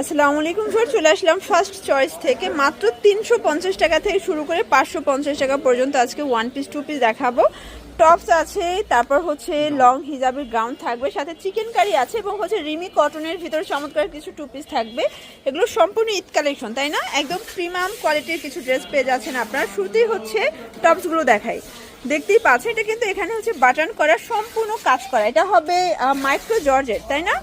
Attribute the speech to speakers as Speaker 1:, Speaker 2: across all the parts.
Speaker 1: আসসালামু আলাইকুম স্যার, চলে আসলাম ফার্স্ট চয়েস থেকে। মাত্র তিনশো পঞ্চাশ টাকা থেকে শুরু করে পাঁচশো পঞ্চাশ টাকা পর্যন্ত আজকে ওয়ান পিস টু পিস দেখাবো। টপস আছে, তারপর হচ্ছে লং হিজাবের গাউন থাকবে, সাথে চিকেন কারি আছে এবং হচ্ছে রিমি কটনের ভিতরে চমৎকার কিছু টু পিস থাকবে। এগুলো সম্পূর্ণ ঈদ কালেকশন তাই না? একদম প্রিমিয়াম কোয়ালিটির কিছু ড্রেস পেয়ে যাচ্ছেন আপনারা। শুরুতেই হচ্ছে টপসগুলো দেখাই। দেখতেই পাচ্ছেন এটা কিন্তু এখানে হচ্ছে বাটন করা সম্পূর্ণ কাজ করা। এটা হবে মাইক্রো জর্জের তাই না?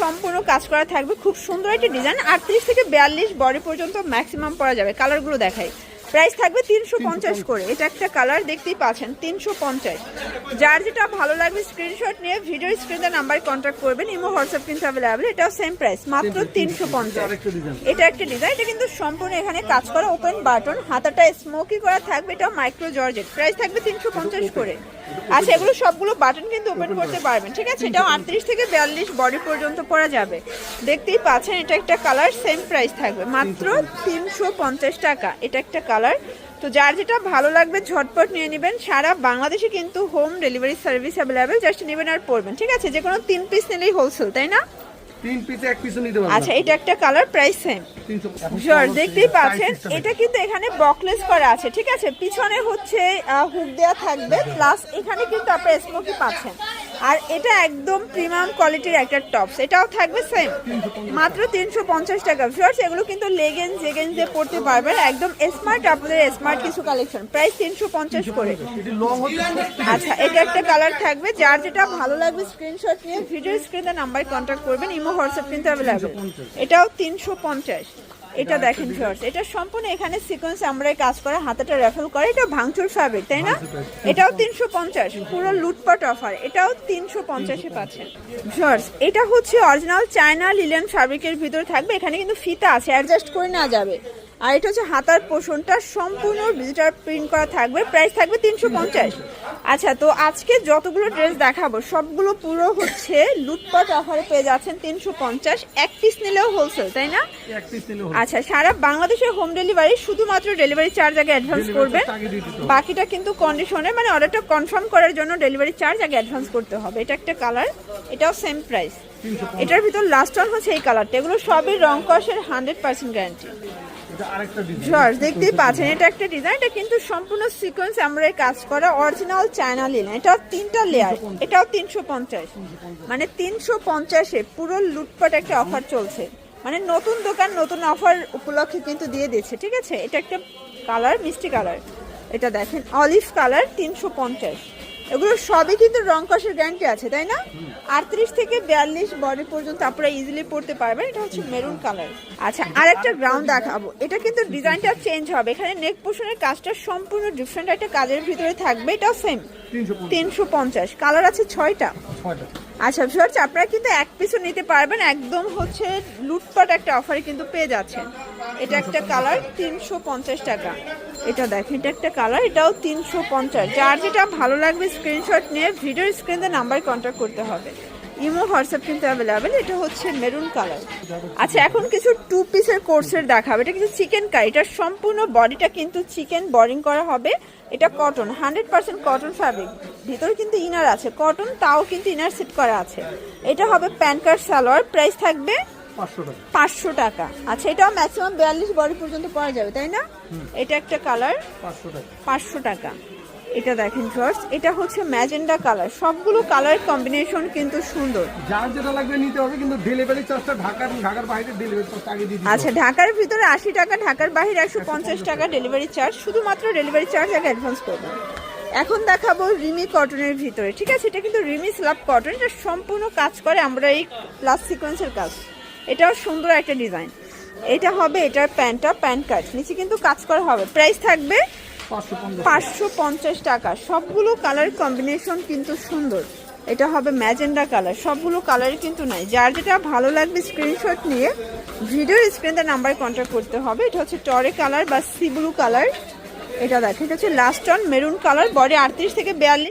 Speaker 1: সম্পূর্ণ কাজ করা থাকবে। খুব সুন্দর একটা ডিজাইন আটত্রিশ থেকে বিয়াল্লিশ বডি পর্যন্ত ম্যাক্সিমাম পরা যাবে। কালারগুলো দেখাই। প্রাইস থাকবে তিনশো পঞ্চাশ করে। এটা একটা কালার দেখতেই পাচ্ছেন তিনশো পঞ্চাশ। যার যেটা ভালো লাগবে স্ক্রিনশট নিয়ে ভিডিও স্ক্রিনে নাম্বার কন্ট্যাক্ট করবেন ইমো হোয়াটসঅ্যাপ কিন্তু অ্যাভেলেবেল এটাও সেম প্রাইস মাত্র তিনশো পঞ্চাশ। এটা একটা ডিজাইন এটা কিন্তু সম্পূর্ণ এখানে কাজ করা ওপেন বাটন হাতাটা স্মোকি করা থাকবে এটা মাইক্রো জর্জেট প্রাইস থাকবে তিনশো পঞ্চাশ। করে। আচ্ছা এগুলো সবগুলো বাটন কিন্তু ওপেন করতে পারবেন ঠিক আছে? এটাও আটত্রিশ থেকে বিয়াল্লিশ বডি পর্যন্ত পরা যাবে। দেখতেই পাচ্ছেন এটা একটা কালার সেম প্রাইস থাকবে। মাত্র তিনশো পঞ্চাশ টাকা এটা একটা কালার তো যার যেটা ভালো লাগবে ঝটপট নিয়ে নেবেন। সারা বাংলাদেশে কিন্তু home delivery service available just নেবেন আর পড়বেন ঠিক আছে? যে কোনো তিন পিস নিলেই হোলসেল তাই না?
Speaker 2: তিন পিসে এক পিসও নিতে পারবেন।
Speaker 1: আচ্ছা এটা একটা কালার প্রাইস সেম শিওর দেখতেই পাচ্ছেন এটা কিন্তু এখানে বকলেস করা আছে ঠিক আছে? পিছনে হচ্ছে হুক দেওয়া থাকবে প্লাস এখানে কিন্তু আপনারা স্মোকি পাচ্ছেন। আর এটা একদম প্রিমিয়াম কোয়ালিটির একটা টপস এটাও থাকবে সেম মাত্র তিনশো পঞ্চাশ টাকা। শিওর এগুলো কিন্তু লেগেন্স জেগেন্স দিয়ে পড়তে পারবেন। একদম স্মার্ট আপনাদের স্মার্ট কিছু কালেকশন প্রাইস তিনশো পঞ্চাশ করে। আচ্ছা এটা একটা কালার থাকবে। যার যেটা ভালো লাগবে স্ক্রিনশট নিয়ে ভিডিও স্ক্রিনে নাম্বার কন্ট্যাক্ট করবেন। ইমো হোয়াটসঅ্যাপ কিন্তু অ্যাভেলেবেল এটাও তিনশো পঞ্চাশ। এটা দেখেন ভিউয়ার্স এটা সম্পূর্ণ এখানে সিকোয়েন্স আমরা কাজ করে হাতাটা রেফেল করে এটা ভাঙচুর ফ্যাব্রিক তাই না? এটাও তিনশো পঞ্চাশ পুরো লুটপাট অফার এটাও তিনশো পঞ্চাশে পাচ্ছেন। ভিউয়ার্স এটা হচ্ছে অরিজিনাল চায়না লিলেন ফ্যাব্রিকের ভিতরে থাকবে এখানে কিন্তু ফিতা আছে অ্যাডজাস্ট করে নেওয়া যাবে। আর এটা হচ্ছে হাতার পোষণটা সম্পূর্ণ ডিজিটাল প্রিন্ট করা থাকবে। প্রাইস থাকবে তিনশো পঞ্চাশ। আচ্ছা তো আজকে যতগুলো ড্রেস দেখাবো সবগুলো পুরো হচ্ছে লুটপাট অফারে পেয়ে যাচ্ছেন তিনশো পঞ্চাশ। এক পিস নিলেও হোলসেল তাই না? আচ্ছা সারা বাংলাদেশের হোম ডেলিভারি শুধুমাত্র ডেলিভারি চার্জ আগে অ্যাডভান্স করবেন। বাকিটা কিন্তু কন্ডিশনে মানে অর্ডারটা কনফার্ম করার জন্য ডেলিভারি চার্জ আগে অ্যাডভান্স করতে হবে। এটা একটা কালার এটাও সেম প্রাইস এটার ভিতর লাস্ট ওয়ান হচ্ছে এই কালারটা এগুলো সবই রং কষের হান্ড্রেড পার্সেন্ট গ্যারান্টি
Speaker 2: এটা
Speaker 1: জর্জ দেখতেই পাচ্ছেন এটা একটা ডিজাইন এটা কিন্তু সম্পূর্ণ সিকোয়েন্স আমরা কাজ করা অরিজিনাল চায়না লিলেন এটাও তিনটা লেয়ার এটাও তিনশো পঞ্চাশ। মানে তিনশো পঞ্চাশে পুরো লুটপাট একটা অফার চলছে। মানে নতুন দোকান নতুন অফার উপলক্ষে কিন্তু দিয়ে দিচ্ছে ঠিক আছে? এটা একটা কালার মিষ্টি কালার এটা দেখেন অলিভ কালার তিনশো পঞ্চাশ। এগুলো সবই কিন্তু রং কষের গ্যারান্টি আছে তাই না? আটত্রিশ থেকে বিয়াল্লিশ বডি পর্যন্ত আপনারা ইজিলি পড়তে পারবেন। এটা হচ্ছে মেরুন কালার আচ্ছা আরেকটা গ্রাউন্ড দেখাবো। এটা কিন্তু ডিজাইনটা চেঞ্জ হবে। এখানে নেক পোষণের কাজটা সম্পূর্ণ ডিফারেন্ট একটা কাজের ভিতরে থাকবে। এটা সেম
Speaker 2: তিনশো
Speaker 1: পঞ্চাশ। কালার আছে ছয়টা।
Speaker 2: ছয়টা।
Speaker 1: আচ্ছা ভিউয়ার্স আপনারা কিন্তু এক পিসও নিতে পারবেন। একদম হচ্ছে লুটপাট একটা অফারে কিন্তু পেয়ে যাচ্ছেন। এটা একটা কালার তিনশো পঞ্চাশ টাকা। এটা দেখেন, এটা একটা কালার, এটাও তিনশো পঞ্চাশ। যার যেটা ভালো লাগবে স্ক্রিনশট নিয়ে ভিডিও স্ক্রিনে নাম্বার কন্ট্যাক্ট করতে হবে। ইমো হোয়াটসঅ্যাপ কিন্তু অ্যাভেলেবেল এটা হচ্ছে মেরুন কালার আচ্ছা এখন কিছু টু পিসের কোর্সের দেখাবে। এটা কিন্তু চিকেন কারি এটার সম্পূর্ণ বডিটা কিন্তু চিকেন বরিং করা হবে। এটা cotton hundred percent cotton fabric ভিতরে কিন্তু ইনার আছে। কটন তাও কিন্তু ইনার সেট করা আছে। এটা হবে প্যান কার্ড সালোয়ার প্রাইস থাকবে
Speaker 2: পাঁচশো টাকা।
Speaker 1: আচ্ছা এটাও ম্যাক্সিমাম বিয়াল্লিশ বডি পর্যন্ত পাওয়া যাবে তাই না? এটা একটা কালার
Speaker 2: পাঁচশো টাকা।
Speaker 1: এটা দেখেন ফার্স্ট এটা হচ্ছে ম্যাজেন্ডা কালার সবগুলো কালার কম্বিনেশন কিন্তু সুন্দর।
Speaker 2: যার যেটা লাগবে নিতে হবে কিন্তু ডেলিভারি চার্জটা ঢাকার ঢাকার বাইরে ডেলিভারি চার্জ আগে দিয়ে
Speaker 1: আচ্ছা ঢাকার ভিতরে আশি টাকা ঢাকার বাইরে একশো পঞ্চাশ টাকা ডেলিভারি চার্জ শুধুমাত্র ডেলিভারি চার্জ আগে অ্যাডভান্স করবেন এখন দেখাবো রিমি কটনের ভিতরে। ঠিক আছে এটা কিন্তু রিমি স্ল্যাব কটন এটা সম্পূর্ণ কাজ করে আমরা এই প্লাস সিকোয়েন্সের কাজ। এটাও সুন্দর একটা ডিজাইন। এটা হবে এটার প্যান্টটা প্যান্ট কাট। নিচে কিন্তু কাজ করা হবে। প্রাইস থাকবে পাঁচশো পঞ্চাশ টাকা। সবগুলো কালার কম্বিনেশন কিন্তু সুন্দর। এটা হবে ম্যাজেন্ডা কালার সবগুলো কালার কিন্তু নাই। যার যেটা ভালো লাগবে স্ক্রিনশট নিয়ে ভিডিওর স্ক্রিনে নাম্বার কন্ট্যাক্ট করতে হবে। এটা হচ্ছে টরে কালার বা সি ব্লু কালার এটা দেখেন এটা হচ্ছে last one maroon colour body আটত্রিশ থেকে বিয়াল্লিশ